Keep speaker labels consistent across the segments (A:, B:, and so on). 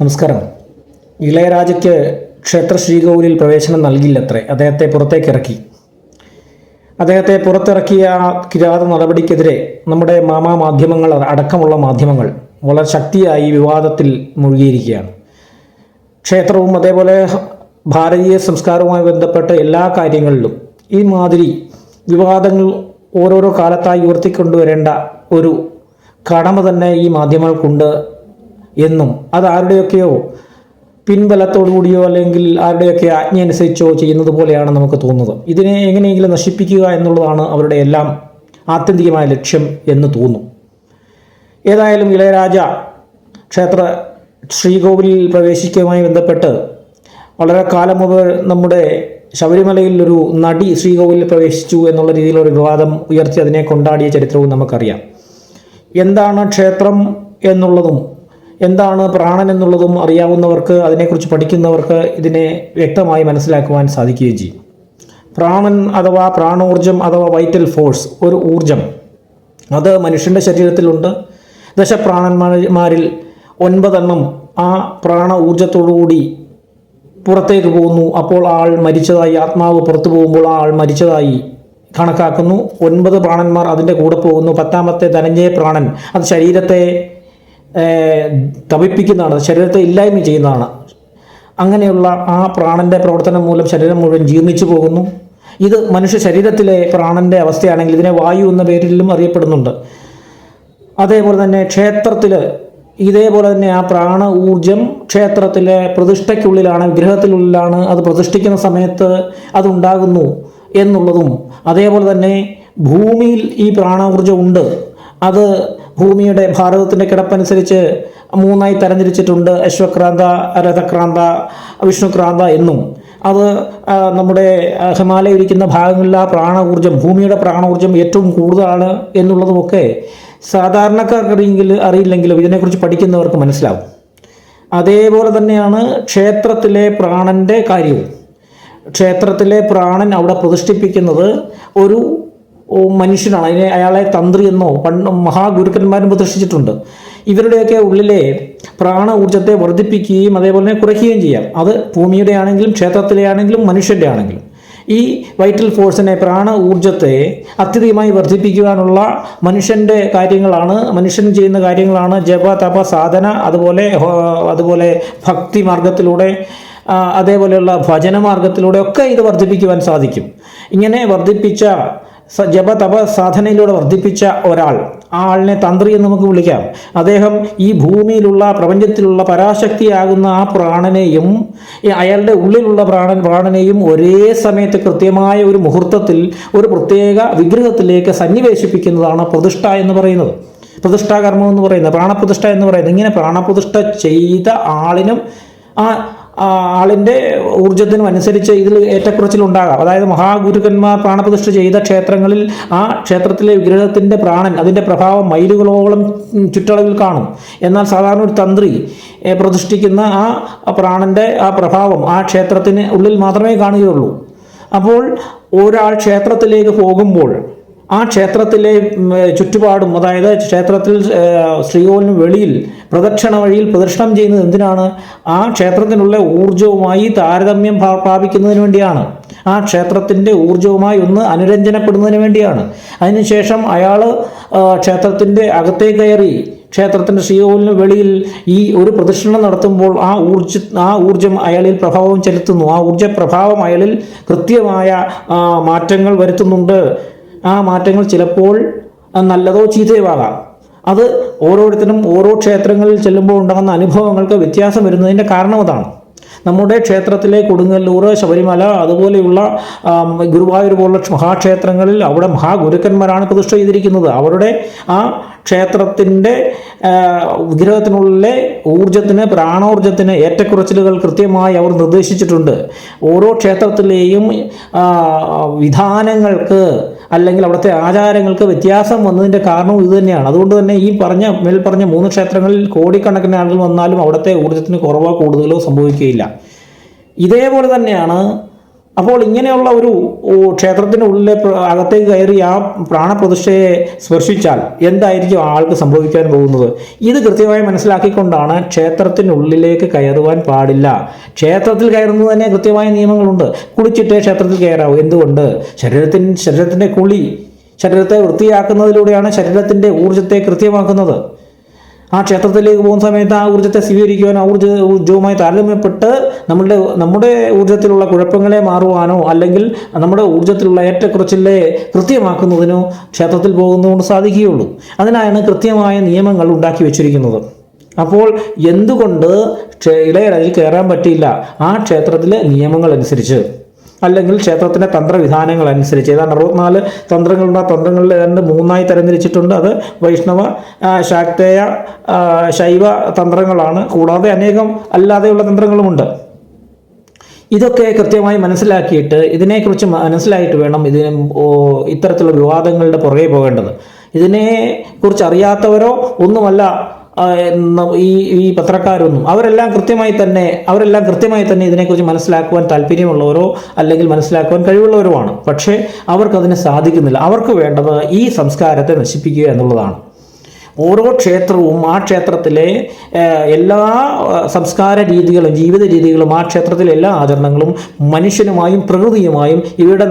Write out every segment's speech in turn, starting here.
A: നമസ്കാരം. ഇളയരാജയ്ക്ക് ക്ഷേത്ര ശ്രീകോവിലിൽ പ്രവേശനം നൽകില്ലത്രേ അദ്ദേഹത്തെ പുറത്തേക്ക് ഇറക്കി അദ്ദേഹത്തെ പുറത്തിറക്കിയ കിരാത നടപടിക്കെതിരെ നമ്മുടെ മാമാ മാധ്യമങ്ങൾ അടക്കമുള്ള മാധ്യമങ്ങൾ വളരെ ശക്തിയായി വിവാദത്തിൽ മുഴുകിയിരിക്കുകയാണ്. ക്ഷേത്രവും അതേപോലെ ഭാരതീയ സംസ്കാരവുമായി ബന്ധപ്പെട്ട എല്ലാ കാര്യങ്ങളിലും ഈ മാതിരി വിവാദങ്ങൾ ഓരോരോ കാലത്തായി ഉയർത്തിക്കൊണ്ടുവരേണ്ട ഒരു കടമ തന്നെ ഈ മാധ്യമങ്ങൾക്കുണ്ട് എന്നും. അത് ആരുടെയൊക്കെയോ പിൻബലത്തോടുകൂടിയോ അല്ലെങ്കിൽ ആരുടെയൊക്കെ ആജ്ഞ അനുസരിച്ചോ ചെയ്യുന്നത് പോലെയാണ് നമുക്ക് തോന്നുന്നത്. ഇതിനെ എങ്ങനെയെങ്കിലും നശിപ്പിക്കുക എന്നുള്ളതാണ് അവരുടെ എല്ലാം ആത്യന്തികമായ ലക്ഷ്യം എന്ന് തോന്നും. ഏതായാലും ഇളയരാജ ക്ഷേത്ര ശ്രീകോവിലിൽ പ്രവേശിക്കുകയുമായി ബന്ധപ്പെട്ട് വളരെ കാലം മുതൽ നമ്മുടെ ശബരിമലയിൽ ഒരു നടി ശ്രീകോവിലിൽ പ്രവേശിച്ചു എന്നുള്ള രീതിയിലൊരു വിവാദം ഉയർത്തി അതിനെ കൊണ്ടാടിയ ചരിത്രവും നമുക്കറിയാം. എന്താണ് ക്ഷേത്രം എന്നുള്ളതും എന്താണ് പ്രാണൻ എന്നുള്ളതും അറിയാവുന്നവർക്ക് അതിനെക്കുറിച്ച് പഠിക്കുന്നവർക്ക് ഇതിനെ വ്യക്തമായി മനസ്സിലാക്കുവാൻ സാധിക്കുകയും ചെയ്യും. പ്രാണൻ അഥവാ പ്രാണോർജം അഥവാ വൈറ്റൽ ഫോഴ്സ് ഒരു ഊർജം. അത് മനുഷ്യന്റെ ശരീരത്തിലുണ്ട്. ദശപ്രാണന്മാരിൽ ഒൻപതെണ്ണം ആ പ്രാണ ഊർജത്തോടുകൂടി പുറത്തേക്ക് പോകുന്നു. അപ്പോൾ ആൾ മരിച്ചതായി ആത്മാവ് പുറത്തു പോകുമ്പോൾ ആ ആൾ മരിച്ചതായി കണക്കാക്കുന്നു. ഒൻപത് പ്രാണന്മാർ അതിന്റെ കൂടെ പോകുന്നു. പത്താമത്തെ ധനഞ്ജയ പ്രാണൻ അത് ശരീരത്തെ തപിപ്പിക്കുന്നതാണ് ശരീരത്തെ ഇല്ലായ്മ ചെയ്യുന്നതാണ്. അങ്ങനെയുള്ള ആ പ്രാണന്റെ പ്രവർത്തനം മൂലം ശരീരം മുഴുവൻ ജീർണിച്ചു പോകുന്നു. ഇത് മനുഷ്യ ശരീരത്തിലെ പ്രാണന്റെ അവസ്ഥയാണെങ്കിൽ ഇതിനെ വായു എന്ന പേരിലും അറിയപ്പെടുന്നുണ്ട്. അതേപോലെ തന്നെ ക്ഷേത്രത്തിൽ ഇതേപോലെ തന്നെ ആ പ്രാണ ഊർജം ക്ഷേത്രത്തിലെ പ്രതിഷ്ഠയ്ക്കുള്ളിലാണ് വിഗ്രഹത്തിനുള്ളിലാണ് അത് പ്രതിഷ്ഠിക്കുന്ന സമയത്ത് അതുണ്ടാകുന്നു എന്നുള്ളതും അതേപോലെ തന്നെ ഭൂമിയിൽ ഈ പ്രാണ ഊർജം ഉണ്ട്. അത് ഭൂമിയുടെ ഭാരതത്തിന്റെ കിടപ്പനുസരിച്ച് മൂന്നായി തരംതിരിച്ചിട്ടുണ്ട്. അശ്വക്രാന്ത രഥക്രാന്ത വിഷ്ണുക്രാന്ത എന്നും. അത് നമ്മുടെ ഹിമാലയ ഇരിക്കുന്ന ഭാഗങ്ങളിലെ പ്രാണ ഊർജം ഭൂമിയുടെ പ്രാണ ഊർജം ഏറ്റവും കൂടുതലാണ് എന്നുള്ളതുമൊക്കെ സാധാരണക്കാർക്കറിയെങ്കിൽ അറിയില്ലെങ്കിലും ഇതിനെക്കുറിച്ച് പഠിക്കുന്നവർക്ക് മനസ്സിലാവും. അതേപോലെ തന്നെയാണ് ക്ഷേത്രത്തിലെ പ്രാണന്റെ കാര്യവും. ക്ഷേത്രത്തിലെ പ്രാണൻ അവിടെ പ്രതിഷ്ഠിപ്പിക്കുന്നത് ഒരു മനുഷ്യനാണ്. അതിനെ അയാളെ തന്ത്രി എന്നോ പണ്ട് മഹാഗുരുക്കന്മാരും പ്രതിഷ്ഠിച്ചിട്ടുണ്ട്. ഇവരുടെയൊക്കെ ഉള്ളിലെ പ്രാണ ഊർജത്തെ വർദ്ധിപ്പിക്കുകയും അതേപോലെ തന്നെ കുറയ്ക്കുകയും ചെയ്യാം. അത് ഭൂമിയുടെ ആണെങ്കിലും ക്ഷേത്രത്തിലെ ആണെങ്കിലും മനുഷ്യന്റെ ആണെങ്കിലും. ഈ വൈറ്റൽ ഫോഴ്സിനെ പ്രാണ ഊർജത്തെ അത്യധികമായി വർദ്ധിപ്പിക്കുവാനുള്ള മനുഷ്യന്റെ കാര്യങ്ങളാണ് മനുഷ്യൻ ചെയ്യുന്ന കാര്യങ്ങളാണ് ജപ തപ സാധന അതുപോലെ അതുപോലെ ഭക്തി മാർഗത്തിലൂടെ അതേപോലെയുള്ള അതേപോലെയുള്ള ഭജനമാർഗത്തിലൂടെ ഒക്കെ ഇത് വർദ്ധിപ്പിക്കുവാൻ സാധിക്കും. ഇങ്ങനെ വർദ്ധിപ്പിച്ച ജപ തപ സാധനയിലൂടെ വർദ്ധിപ്പിച്ച ഒരാൾ ആ ആളിനെ തന്ത്രി എന്ന് നമുക്ക് വിളിക്കാം. അദ്ദേഹം ഈ ഭൂമിയിലുള്ള പ്രപഞ്ചത്തിലുള്ള പരാശക്തിയാകുന്ന ആ പ്രാണനെയും അയാളുടെ ഉള്ളിലുള്ള പ്രാണൻ പ്രാണനെയും ഒരേ സമയത്ത് കൃത്യമായ ഒരു മുഹൂർത്തത്തിൽ ഒരു പ്രത്യേക വിഗ്രഹത്തിലേക്ക് സന്നിവേശിപ്പിക്കുന്നതാണ് പ്രതിഷ്ഠ എന്ന് പറയുന്നത്. പ്രതിഷ്ഠാകർമ്മം എന്ന് പറയുന്നത് പ്രാണപ്രതിഷ്ഠ എന്ന് പറയുന്നത്. ഇങ്ങനെ പ്രാണപ്രതിഷ്ഠ ചെയ്ത ആളിനും ആ ആളിന്റെ ഊർജത്തിനും അനുസരിച്ച് ഇതിൽ ഏറ്റക്കുറച്ചിലുണ്ടാകാം അതായത് മഹാഗുരുക്കന്മാർ പ്രാണപ്രതിഷ്ഠ ചെയ്ത ക്ഷേത്രങ്ങളിൽ ആ ക്ഷേത്രത്തിലെ വിഗ്രഹത്തിന്റെ പ്രാണൻ അതിന്റെ പ്രഭാവം മൈലുകളോളം ചുറ്റളവിൽ കാണും. എന്നാൽ സാധാരണ ഒരു തന്ത്രി പ്രതിഷ്ഠിക്കുന്ന ആ പ്രാണന്റെ ആ പ്രഭാവം ആ ക്ഷേത്രത്തിന് ഉള്ളിൽ മാത്രമേ കാണുകയുള്ളൂ. അപ്പോൾ ഒരാൾ ക്ഷേത്രത്തിലേക്ക് പോകുമ്പോൾ ആ ക്ഷേത്രത്തിലെ ചുറ്റുപാടും അതായത് ക്ഷേത്രത്തിൽ ശ്രീകോവിലിന് വെളിയിൽ പ്രദക്ഷിണ വഴിയിൽ പ്രദക്ഷിണം ചെയ്യുന്നത് എന്തിനാണ്? ആ ക്ഷേത്രത്തിനുള്ള ഊർജവുമായി താരതമ്യം പ്രാ- പ്രാപിക്കുന്നതിന് വേണ്ടിയാണ്. ആ ക്ഷേത്രത്തിന്റെ ഊർജവുമായി ഒന്ന് അനുരഞ്ജനപ്പെടുന്നതിന് വേണ്ടിയാണ്. അതിനുശേഷം അയാൾ ക്ഷേത്രത്തിന്റെ അകത്തേ കയറി ക്ഷേത്രത്തിന്റെ ശ്രീകോവിലിന് വെളിയിൽ ഈ ഒരു പ്രദക്ഷിണം നടത്തുമ്പോൾ ആ ഊർജ ആ ഊർജം അയാളിൽ പ്രഭാവം ചെലുത്തുന്നു. ആ ഊർജ പ്രഭാവം അയാളിൽ കൃത്യമായ മാറ്റങ്ങൾ വരുത്തുന്നുണ്ട്. ആ മാറ്റങ്ങൾ ചിലപ്പോൾ നല്ലതോ ചീത്തയോ ആകാം അത് ഓരോരുത്തരും ഓരോ ക്ഷേത്രങ്ങളിൽ ചെല്ലുമ്പോൾ ഉണ്ടാകുന്ന അനുഭവങ്ങൾക്ക് വ്യത്യാസം വരുന്നതിന്റെ കാരണം അതാണ്. നമ്മുടെ ക്ഷേത്രത്തിലെ കൊടുങ്ങല്ലൂർ ശബരിമല അതുപോലെയുള്ള ഗുരുവായൂർ പോലുള്ള മഹാക്ഷേത്രങ്ങളിൽ അവിടെ മഹാഗുരുക്കന്മാരാണ് പ്രതിഷ്ഠ ചെയ്തിരിക്കുന്നത്. അവരുടെ ആ ക്ഷേത്രത്തിന്റെ വിഗ്രഹത്തിനുള്ളിലെ ഊർജത്തിന് പ്രാണോർജത്തിന് ഏറ്റക്കുറച്ചിലുകൾ കൃത്യമായി അവർ നിർദ്ദേശിച്ചിട്ടുണ്ട്. ഓരോ ക്ഷേത്രത്തിലെയും വിധാനങ്ങൾക്ക് അല്ലെങ്കിൽ അവിടുത്തെ ആചാരങ്ങൾക്ക് വ്യത്യാസം വന്നതിന്റെ കാരണവും ഇത് തന്നെയാണ്. അതുകൊണ്ട് തന്നെ ഈ പറഞ്ഞ മേൽ പറഞ്ഞ മൂന്ന് ക്ഷേത്രങ്ങളിൽ കോടിക്കണക്കിന് ആളുകൾ വന്നാലും അവിടുത്തെ ഊർജത്തിന് കുറവോ കൂടുതലോ സംഭവിക്കുകയില്ല. ഇതേപോലെ തന്നെയാണ് അപ്പോൾ ഇങ്ങനെയുള്ള ഒരു ക്ഷേത്രത്തിന്റെ ഉള്ളിലെ അകത്തേക്ക് കയറി ആ പ്രാണപ്രതിഷ്ഠയെ സ്പർശിച്ചാൽ എന്തായിരിക്കും ആൾക്ക് സംഭവിക്കാൻ പോകുന്നത്? ഇത് കൃത്യമായി മനസ്സിലാക്കിക്കൊണ്ടാണ് ക്ഷേത്രത്തിനുള്ളിലേക്ക് കയറുവാൻ പാടില്ല. ക്ഷേത്രത്തിൽ കയറുന്നത് തന്നെ കൃത്യമായ നിയമങ്ങളുണ്ട്. കുളിച്ചിട്ടേ ക്ഷേത്രത്തിൽ കയറാവൂ. എന്തുകൊണ്ട്? ശരീരത്തിൻ ശരീരത്തിന്റെ കുളി ശരീരത്തെ വൃത്തിയാക്കുന്നതിലൂടെയാണ് ശരീരത്തിന്റെ ഊർജത്തെ കൃത്യമാക്കുന്നത്. ആ ക്ഷേത്രത്തിലേക്ക് പോകുന്ന സമയത്ത് ആ ഊർജത്തെ സ്വീകരിക്കുവാനോ ഊർജ ഊർജവുമായി താരതമ്യപ്പെട്ട് നമ്മുടെ നമ്മുടെ ഊർജത്തിലുള്ള കുഴപ്പങ്ങളെ മാറുവാനോ അല്ലെങ്കിൽ നമ്മുടെ ഊർജത്തിലുള്ള ഏറ്റക്കുറച്ചിലെ കൃത്യമാക്കുന്നതിനോ ക്ഷേത്രത്തിൽ പോകുന്നതുകൊണ്ട് സാധിക്കുകയുള്ളൂ. അതിനായാണ് കൃത്യമായ നിയമങ്ങൾ ഉണ്ടാക്കി വെച്ചിരിക്കുന്നത്. അപ്പോൾ എന്തുകൊണ്ട് ഇളയരാജിൽ കയറാൻ പറ്റിയില്ല ആ ക്ഷേത്രത്തിലെ നിയമങ്ങൾ അനുസരിച്ച് അല്ലെങ്കിൽ ക്ഷേത്രത്തിന്റെ തന്ത്രവിധാനങ്ങൾ അനുസരിച്ച് ഏതാണ്ട് അറുപത്തിനാല് തന്ത്രങ്ങളുണ്ട്. ആ തന്ത്രങ്ങളിൽ ഏതാണ്ട് മൂന്നായി തരംതിരിച്ചിട്ടുണ്ട്. അത് വൈഷ്ണവ ശാക്തേയ ശൈവ തന്ത്രങ്ങളാണ്. കൂടാതെ അനേകം അല്ലാതെയുള്ള തന്ത്രങ്ങളുമുണ്ട്. ഇതൊക്കെ കൃത്യമായി മനസ്സിലാക്കിയിട്ട് ഇതിനെക്കുറിച്ച് മനസ്സിലായിട്ട് വേണം ഇതിന് ഇത്തരത്തിലുള്ള വിവാദങ്ങളുടെ പുറകെ പോകേണ്ടത്. ഇതിനെ കുറിച്ച് അറിയാത്തവരോ ഒന്നുമല്ല ഈ ഈ പത്രക്കാരൊന്നും അവരെല്ലാം കൃത്യമായി തന്നെ അവരെല്ലാം കൃത്യമായി തന്നെ ഇതിനെക്കുറിച്ച് മനസ്സിലാക്കുവാൻ താല്പര്യമുള്ളവരോ അല്ലെങ്കിൽ മനസ്സിലാക്കുവാൻ കഴിവുള്ളവരുമാണ്. പക്ഷേ അവർക്കതിന് സാധിക്കുന്നില്ല. അവർക്ക് വേണ്ടത് ഈ സംസ്കാരത്തെ നശിപ്പിക്കുക എന്നുള്ളതാണ്. ഓരോ ക്ഷേത്രവും ആ ക്ഷേത്രത്തിലെ എല്ലാ സംസ്കാര രീതികളും ജീവിത രീതികളും ആ ക്ഷേത്രത്തിലെ എല്ലാ ആചരണങ്ങളും മനുഷ്യനുമായും പ്രകൃതിയുമായും ഇവയുടെ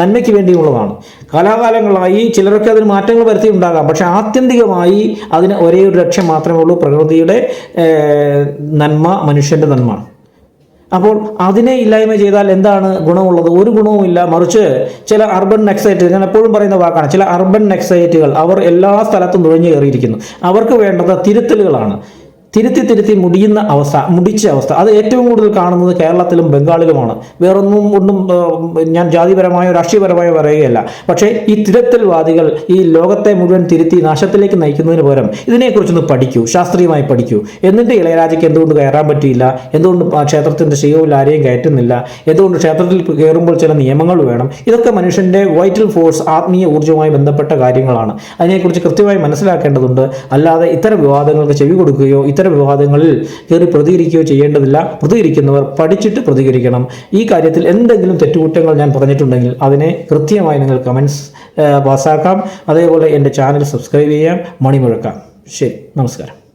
A: നന്മയ്ക്ക് വേണ്ടിയുള്ളതാണ്. കാലാകാലങ്ങളായി ചിലരൊക്കെ അതിന് മാറ്റങ്ങൾ വരുത്തിയിട്ടുണ്ടാകാം. പക്ഷേ ആത്യന്തികമായി അതിന് ഒരേ ഒരു ലക്ഷ്യം മാത്രമേ ഉള്ളൂ പ്രകൃതിയുടെ നന്മ മനുഷ്യന്റെ നന്മ. അപ്പോൾ അതിനെ ഇല്ലായ്മ ചെയ്താൽ എന്താണ് ഗുണമുള്ളത്? ഒരു ഗുണവുമില്ല മറിച്ച് ചില അർബൻ നെക്സൈറ്റ് ഞാൻ എപ്പോഴും പറയുന്ന വാക്കാണ് ചില അർബൻ നെക്സൈറ്റുകൾ അവർ എല്ലാ സ്ഥലത്തും നുഴഞ്ഞു കയറിയിരിക്കുന്നു. അവർക്ക് വേണ്ടത് തിരുത്തലുകളാണ്. തിരുത്തി തിരുത്തി മുടിയുന്ന അവസ്ഥ മുടിച്ച അവസ്ഥ. അത് ഏറ്റവും കൂടുതൽ കാണുന്നത് കേരളത്തിലും ബംഗാളിലുമാണ്. വേറൊന്നും ഒന്നും ഞാൻ ജാതിപരമായോ രാഷ്ട്രീയപരമായോ പറയുകയല്ല. പക്ഷേ ഈ തിരുത്തൽവാദികൾ ഈ ലോകത്തെ മുഴുവൻ തിരുത്തി നാശത്തിലേക്ക് നയിക്കുന്നതിന് പകരം ഇതിനെക്കുറിച്ചൊന്ന് പഠിക്കൂ ശാസ്ത്രീയമായി പഠിക്കൂ. എന്നിട്ട് ഇളയരാജയ്ക്ക് എന്തുകൊണ്ട് കയറാൻ പറ്റിയില്ല? എന്തുകൊണ്ട് ക്ഷേത്രത്തിന്റെ ശിവവിൽ ആരെയും കയറ്റുന്നില്ല? എന്തുകൊണ്ട് ക്ഷേത്രത്തിൽ കയറുമ്പോൾ ചില നിയമങ്ങൾ വേണം? ഇതൊക്കെ മനുഷ്യന്റെ വൈറ്റൽ ഫോഴ്സ് ആത്മീയ ഊർജവുമായി ബന്ധപ്പെട്ട കാര്യങ്ങളാണ്. അതിനെക്കുറിച്ച് കൃത്യമായി മനസ്സിലാക്കേണ്ടതുണ്ട്. അല്ലാതെ ഇത്തരം വിവാദങ്ങൾക്ക് ചെവി കൊടുക്കുകയോ ഇത്തരം വിവാദങ്ങളിൽ കയറി പ്രതികരിക്കുകയോ ചെയ്യേണ്ടതില്ല. പ്രതികരിക്കുന്നവർ പഠിച്ചിട്ട് പ്രതികരിക്കണം. ഈ കാര്യത്തിൽ എന്തെങ്കിലും തെറ്റുകുറ്റങ്ങൾ ഞാൻ പറഞ്ഞിട്ടുണ്ടെങ്കിൽ അതിനെ കൃത്യമായി നിങ്ങൾ കമൻസ് പാസ്സാക്കാം. അതേപോലെ എന്റെ ചാനൽ സബ്സ്ക്രൈബ് ചെയ്യാം. മണിമുഴക്കാം. ശരി നമസ്കാരം.